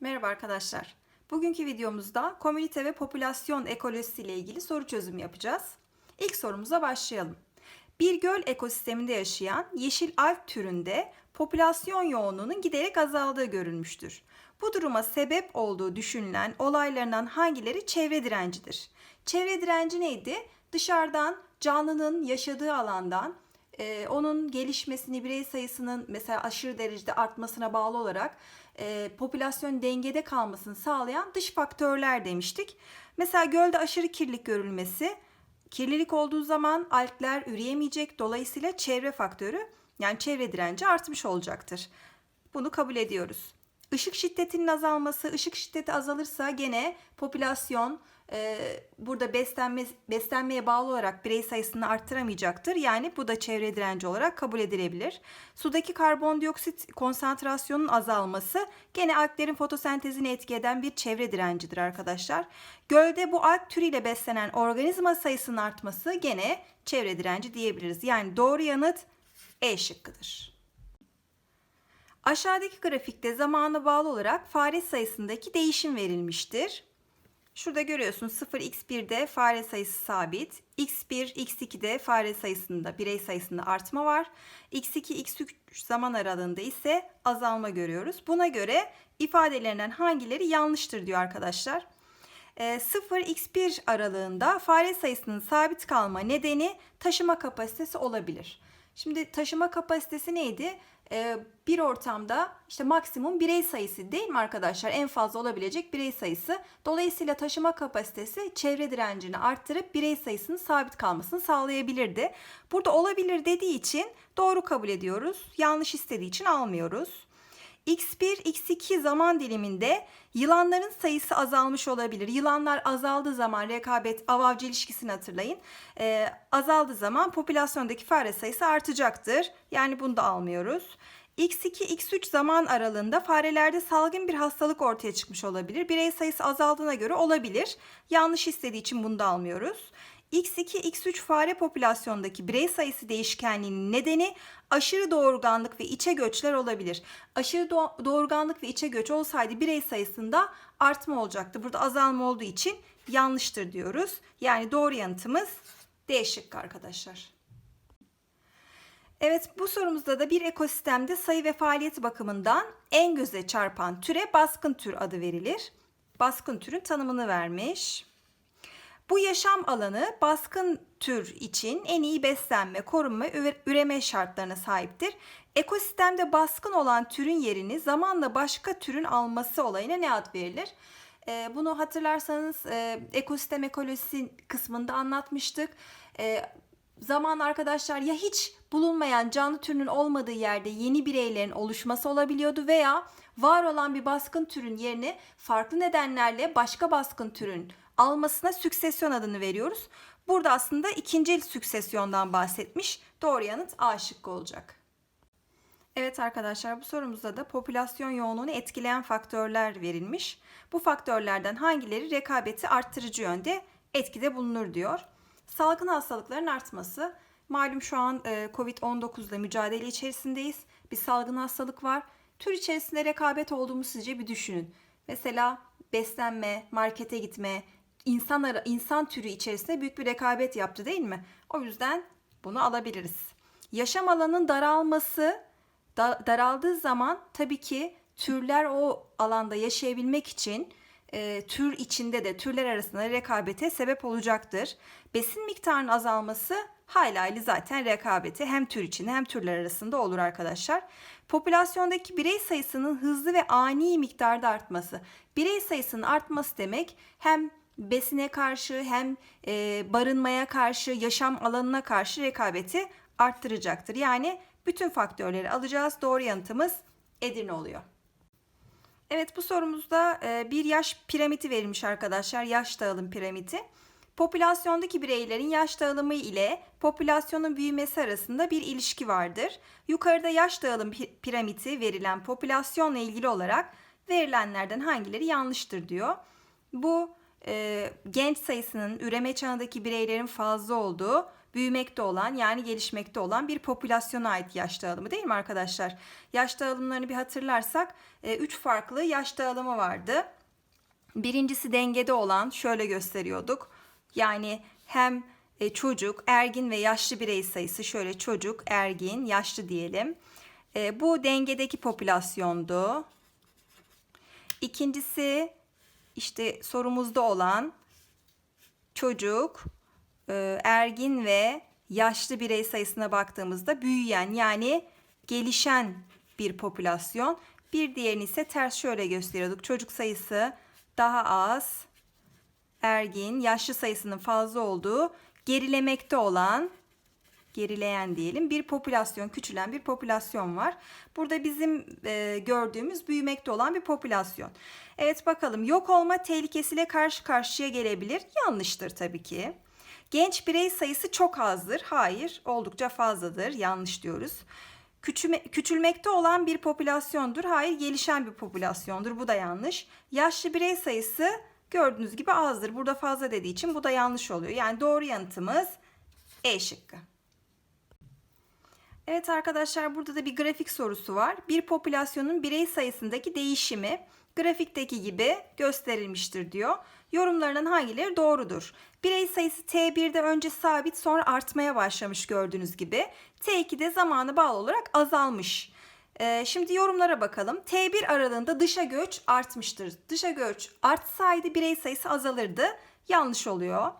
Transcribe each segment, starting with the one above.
Merhaba arkadaşlar. Bugünkü videomuzda komünite ve popülasyon ekolojisi ile ilgili soru çözümü yapacağız. İlk sorumuza başlayalım. Bir göl ekosisteminde yaşayan yeşil alg türünde popülasyon yoğunluğunun giderek azaldığı görülmüştür. Bu duruma sebep olduğu düşünülen olaylarından hangileri çevre direncidir? Çevre direnci neydi? Dışarıdan canlının yaşadığı alandan e, onun gelişmesini, birey sayısının mesela aşırı derecede artmasına bağlı olarak e, popülasyon dengede kalmasını sağlayan dış faktörler demiştik. Mesela gölde aşırı kirlilik görülmesi, kirlilik olduğu zaman algler üreyemeyecek. Dolayısıyla çevre faktörü yani çevre direnci artmış olacaktır. Bunu kabul ediyoruz. Işık şiddetinin azalması, ışık şiddeti azalırsa gene popülasyon e, burada beslenme, beslenmeye bağlı olarak birey sayısını arttıramayacaktır. Yani bu da çevre direnci olarak kabul edilebilir. Sudaki karbondioksit konsantrasyonunun azalması gene alglerin fotosentezini etki eden bir çevre direncidir arkadaşlar. Gölde bu alg türüyle beslenen organizma sayısının artması gene çevre direnci diyebiliriz. Yani doğru yanıt E şıkkıdır. Aşağıdaki grafikte zamana bağlı olarak fare sayısındaki değişim verilmiştir. Şurada görüyorsun 0x1'de fare sayısı sabit. x1, x2'de fare sayısında, birey sayısında artma var. x2, x3 zaman aralığında ise azalma görüyoruz. Buna göre ifadelerinden hangileri yanlıştır diyor arkadaşlar. 0x1 aralığında fare sayısının sabit kalma nedeni taşıma kapasitesi olabilir. Şimdi taşıma kapasitesi neydi? Bir ortamda işte maksimum birey sayısı değil mi arkadaşlar? En fazla olabilecek birey sayısı. Dolayısıyla taşıma kapasitesi çevre direncini arttırıp birey sayısının sabit kalmasını sağlayabilirdi. Burada olabilir dediği için doğru kabul ediyoruz. Yanlış istediği için almıyoruz. X1, X2 zaman diliminde yılanların sayısı azalmış olabilir. Yılanlar azaldığı zaman rekabet avavcı ilişkisini hatırlayın. Ee, azaldığı zaman popülasyondaki fare sayısı artacaktır. Yani bunu da almıyoruz. X2, X3 zaman aralığında farelerde salgın bir hastalık ortaya çıkmış olabilir. Birey sayısı azaldığına göre olabilir. Yanlış istediği için bunu da almıyoruz. X2, X3 fare popülasyondaki birey sayısı değişkenliğinin nedeni aşırı doğurganlık ve içe göçler olabilir. Aşırı doğurganlık ve içe göç olsaydı birey sayısında artma olacaktı. Burada azalma olduğu için yanlıştır diyoruz. Yani doğru yanıtımız D şıkkı arkadaşlar. Evet bu sorumuzda da bir ekosistemde sayı ve faaliyet bakımından en göze çarpan türe baskın tür adı verilir. Baskın türün tanımını vermiş. Bu yaşam alanı baskın tür için en iyi beslenme, korunma üreme şartlarına sahiptir. Ekosistemde baskın olan türün yerini zamanla başka türün alması olayına ne ad verilir? Ee, bunu hatırlarsanız e, ekosistem ekolojisi kısmında anlatmıştık. E, zaman arkadaşlar ya hiç bulunmayan canlı türünün olmadığı yerde yeni bireylerin oluşması olabiliyordu veya var olan bir baskın türün yerine farklı nedenlerle başka baskın türün almasına süksesyon adını veriyoruz. Burada aslında ikinci süksesyondan bahsetmiş. Doğru yanıt A şıkkı olacak. Evet arkadaşlar bu sorumuzda da popülasyon yoğunluğunu etkileyen faktörler verilmiş. Bu faktörlerden hangileri rekabeti arttırıcı yönde etkide bulunur diyor. Salgın hastalıkların artması. Malum şu an e, Covid-19 ile mücadele içerisindeyiz. Bir salgın hastalık var. Tür içerisinde rekabet olduğumu sizce bir düşünün. Mesela beslenme, markete gitme, insan insan türü içerisinde büyük bir rekabet yaptı değil mi? O yüzden bunu alabiliriz. Yaşam alanının daralması da, daraldığı zaman tabii ki türler o alanda yaşayabilmek için e, tür içinde de türler arasında rekabete sebep olacaktır. Besin miktarının azalması hayli zaten rekabeti hem tür içinde hem türler arasında olur arkadaşlar. Popülasyondaki birey sayısının hızlı ve ani miktarda artması. Birey sayısının artması demek hem besine karşı hem e, barınmaya karşı, yaşam alanına karşı rekabeti arttıracaktır. Yani bütün faktörleri alacağız. Doğru yanıtımız Edirne oluyor. Evet bu sorumuzda e, bir yaş piramidi verilmiş arkadaşlar. Yaş dağılım piramidi. Popülasyondaki bireylerin yaş dağılımı ile popülasyonun büyümesi arasında bir ilişki vardır. Yukarıda yaş dağılım piramidi verilen popülasyonla ilgili olarak verilenlerden hangileri yanlıştır diyor. Bu e, genç sayısının üreme çağındaki bireylerin fazla olduğu büyümekte olan yani gelişmekte olan bir popülasyona ait yaş dağılımı değil mi arkadaşlar? Yaş dağılımlarını bir hatırlarsak 3 farklı yaş dağılımı vardı. Birincisi dengede olan şöyle gösteriyorduk. Yani hem e, çocuk, ergin ve yaşlı birey sayısı şöyle çocuk, ergin, yaşlı diyelim. E, bu dengedeki popülasyondu. İkincisi işte sorumuzda olan çocuk, e, ergin ve yaşlı birey sayısına baktığımızda büyüyen yani gelişen bir popülasyon. Bir diğerini ise ters şöyle gösteriyorduk. Çocuk sayısı daha az, ergin, yaşlı sayısının fazla olduğu, gerilemekte olan, gerileyen diyelim bir popülasyon, küçülen bir popülasyon var. Burada bizim e, gördüğümüz büyümekte olan bir popülasyon. Evet bakalım yok olma tehlikesiyle karşı karşıya gelebilir. Yanlıştır tabii ki. Genç birey sayısı çok azdır. Hayır, oldukça fazladır. Yanlış diyoruz. Küçüme, küçülmekte olan bir popülasyondur. Hayır, gelişen bir popülasyondur. Bu da yanlış. Yaşlı birey sayısı gördüğünüz gibi azdır. Burada fazla dediği için bu da yanlış oluyor. Yani doğru yanıtımız E şıkkı. Evet arkadaşlar burada da bir grafik sorusu var. Bir popülasyonun birey sayısındaki değişimi grafikteki gibi gösterilmiştir diyor. Yorumlarının hangileri doğrudur? Birey sayısı T1'de önce sabit sonra artmaya başlamış gördüğünüz gibi. T2'de zamanı bağlı olarak azalmış. Ee, şimdi yorumlara bakalım. T1 aralığında dışa göç artmıştır. Dışa göç artsaydı birey sayısı azalırdı. Yanlış oluyor.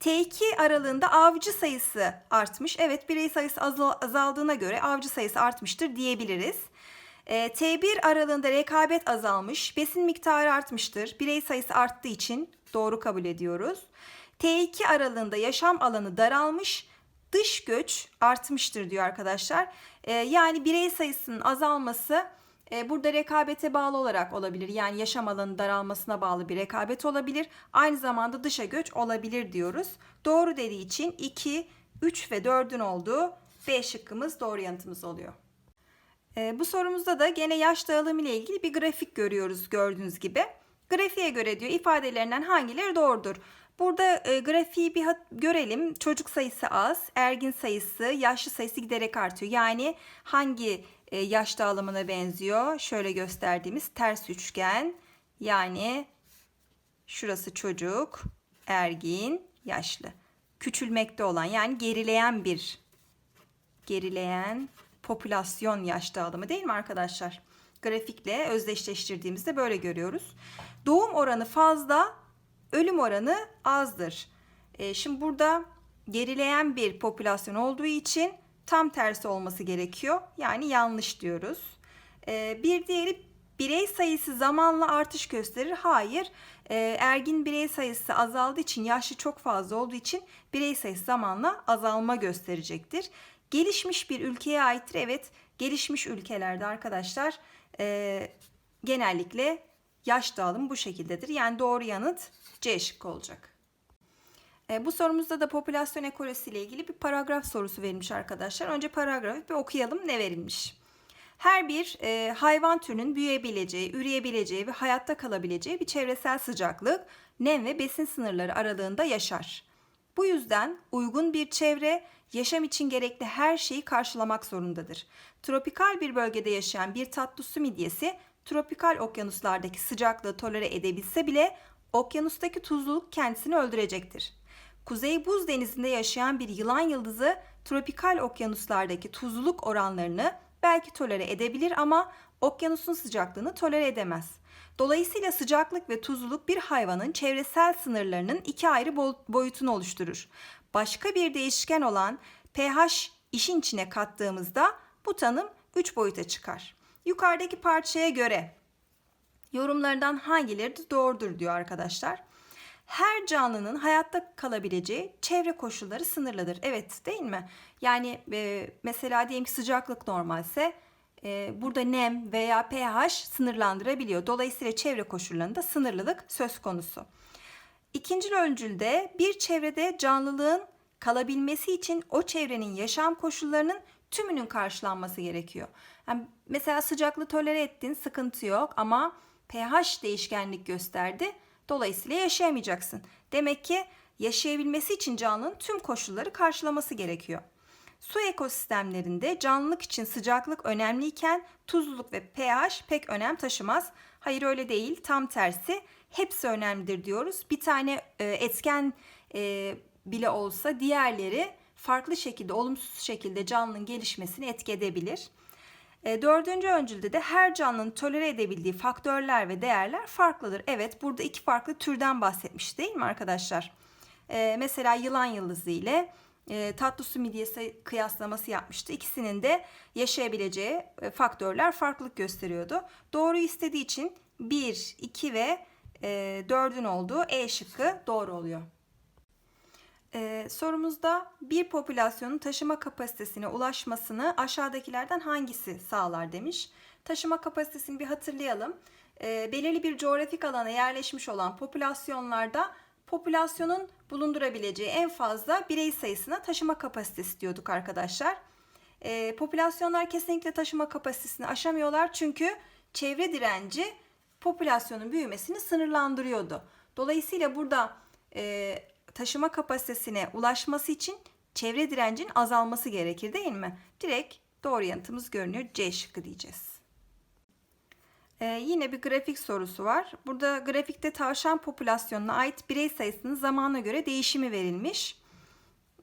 T2 aralığında avcı sayısı artmış. Evet birey sayısı azaldığına göre avcı sayısı artmıştır diyebiliriz. E, T1 aralığında rekabet azalmış, besin miktarı artmıştır. Birey sayısı arttığı için doğru kabul ediyoruz. T2 aralığında yaşam alanı daralmış, dış göç artmıştır diyor arkadaşlar. E, yani birey sayısının azalması burada rekabete bağlı olarak olabilir. Yani yaşam alanı daralmasına bağlı bir rekabet olabilir. Aynı zamanda dışa göç olabilir diyoruz. Doğru dediği için 2, 3 ve 4'ün olduğu B şıkkımız doğru yanıtımız oluyor. E, bu sorumuzda da gene yaş dağılımı ile ilgili bir grafik görüyoruz gördüğünüz gibi. Grafiğe göre diyor ifadelerinden hangileri doğrudur? Burada e, grafiği bir görelim. Çocuk sayısı az, ergin sayısı, yaşlı sayısı giderek artıyor. Yani hangi yaş dağılımına benziyor? Şöyle gösterdiğimiz ters üçgen. Yani şurası çocuk, ergin, yaşlı. Küçülmekte olan yani gerileyen bir gerileyen popülasyon yaş dağılımı değil mi arkadaşlar? Grafikle özdeşleştirdiğimizde böyle görüyoruz. Doğum oranı fazla, ölüm oranı azdır. E, şimdi burada gerileyen bir popülasyon olduğu için tam tersi olması gerekiyor. Yani yanlış diyoruz. E, bir diğeri birey sayısı zamanla artış gösterir. Hayır. E, ergin birey sayısı azaldığı için, yaşlı çok fazla olduğu için birey sayısı zamanla azalma gösterecektir. Gelişmiş bir ülkeye aittir. Evet gelişmiş ülkelerde arkadaşlar e, genellikle yaş dağılımı bu şekildedir. Yani doğru yanıt C şıkkı olacak. E, bu sorumuzda da popülasyon ekolojisi ile ilgili bir paragraf sorusu verilmiş arkadaşlar. Önce paragrafı bir okuyalım ne verilmiş. Her bir e, hayvan türünün büyüyebileceği, üreyebileceği ve hayatta kalabileceği bir çevresel sıcaklık, nem ve besin sınırları aralığında yaşar. Bu yüzden uygun bir çevre yaşam için gerekli her şeyi karşılamak zorundadır. Tropikal bir bölgede yaşayan bir tatlı su midyesi tropikal okyanuslardaki sıcaklığı tolere edebilse bile okyanustaki tuzluluk kendisini öldürecektir. Kuzey Buz Denizi'nde yaşayan bir yılan yıldızı tropikal okyanuslardaki tuzluluk oranlarını belki tolere edebilir ama okyanusun sıcaklığını tolere edemez. Dolayısıyla sıcaklık ve tuzluluk bir hayvanın çevresel sınırlarının iki ayrı boyutunu oluşturur. Başka bir değişken olan pH işin içine kattığımızda bu tanım 3 boyuta çıkar. Yukarıdaki parçaya göre yorumlardan hangileri doğrudur diyor arkadaşlar. Her canlının hayatta kalabileceği çevre koşulları sınırlıdır. Evet değil mi? Yani e, mesela diyelim ki sıcaklık normalse e, burada nem veya pH sınırlandırabiliyor. Dolayısıyla çevre koşullarında sınırlılık söz konusu. İkinci öncülde bir çevrede canlılığın kalabilmesi için o çevrenin yaşam koşullarının tümünün karşılanması gerekiyor. Yani mesela sıcaklığı tolere ettin, sıkıntı yok ama pH değişkenlik gösterdi. Dolayısıyla yaşayamayacaksın. Demek ki yaşayabilmesi için canlının tüm koşulları karşılaması gerekiyor. Su ekosistemlerinde canlılık için sıcaklık önemliyken tuzluluk ve pH pek önem taşımaz. Hayır öyle değil. Tam tersi. Hepsi önemlidir diyoruz. Bir tane e, etken e, bile olsa diğerleri farklı şekilde, olumsuz şekilde canlının gelişmesini etki edebilir. E, dördüncü öncülde de her canlının tolere edebildiği faktörler ve değerler farklıdır. Evet burada iki farklı türden bahsetmiş değil mi arkadaşlar? E, mesela yılan yıldızı ile e, tatlı su midyesi kıyaslaması yapmıştı. İkisinin de yaşayabileceği faktörler farklılık gösteriyordu. Doğru istediği için 1, 2 ve e, 4'ün olduğu E şıkkı doğru oluyor. Ee, sorumuzda bir popülasyonun taşıma kapasitesine ulaşmasını aşağıdakilerden hangisi sağlar demiş. Taşıma kapasitesini bir hatırlayalım. Ee, belirli bir coğrafik alana yerleşmiş olan popülasyonlarda popülasyonun bulundurabileceği en fazla birey sayısına taşıma kapasitesi diyorduk arkadaşlar. Ee, popülasyonlar kesinlikle taşıma kapasitesini aşamıyorlar çünkü çevre direnci popülasyonun büyümesini sınırlandırıyordu. Dolayısıyla burada e, taşıma kapasitesine ulaşması için çevre direncin azalması gerekir değil mi? Direkt doğru yanıtımız görünüyor. C şıkkı diyeceğiz. Ee, yine bir grafik sorusu var. Burada grafikte tavşan popülasyonuna ait birey sayısının zamana göre değişimi verilmiş.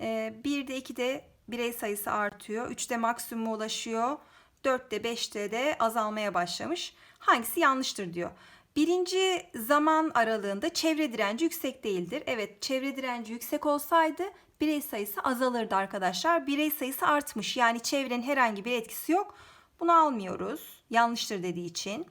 Ee, 1'de 2'de birey sayısı artıyor. 3'te maksimuma ulaşıyor. 4'te 5'te de azalmaya başlamış. Hangisi yanlıştır diyor. Birinci zaman aralığında çevre direnci yüksek değildir. Evet çevre direnci yüksek olsaydı birey sayısı azalırdı arkadaşlar. Birey sayısı artmış yani çevrenin herhangi bir etkisi yok. Bunu almıyoruz yanlıştır dediği için.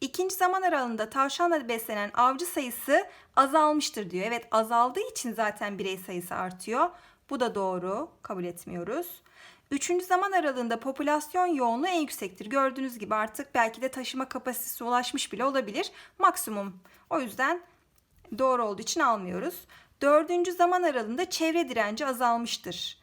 İkinci zaman aralığında tavşanla beslenen avcı sayısı azalmıştır diyor. Evet azaldığı için zaten birey sayısı artıyor. Bu da doğru kabul etmiyoruz. Üçüncü zaman aralığında popülasyon yoğunluğu en yüksektir. Gördüğünüz gibi artık belki de taşıma kapasitesi ulaşmış bile olabilir. Maksimum. O yüzden doğru olduğu için almıyoruz. Dördüncü zaman aralığında çevre direnci azalmıştır.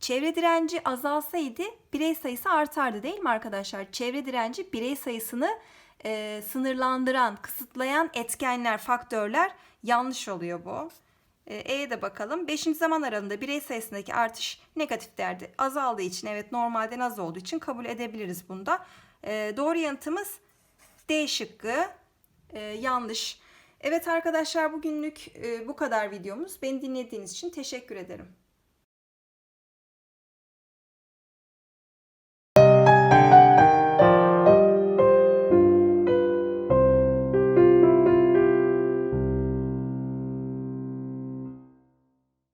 Çevre direnci azalsaydı birey sayısı artardı değil mi arkadaşlar? Çevre direnci birey sayısını e, sınırlandıran, kısıtlayan etkenler, faktörler yanlış oluyor bu. E'ye de bakalım. 5. zaman aralığında birey sayısındaki artış negatif değerde azaldığı için evet normalden az olduğu için kabul edebiliriz bunda. E, doğru yanıtımız D şıkkı. E, yanlış. Evet arkadaşlar bugünlük e, bu kadar videomuz. Beni dinlediğiniz için teşekkür ederim.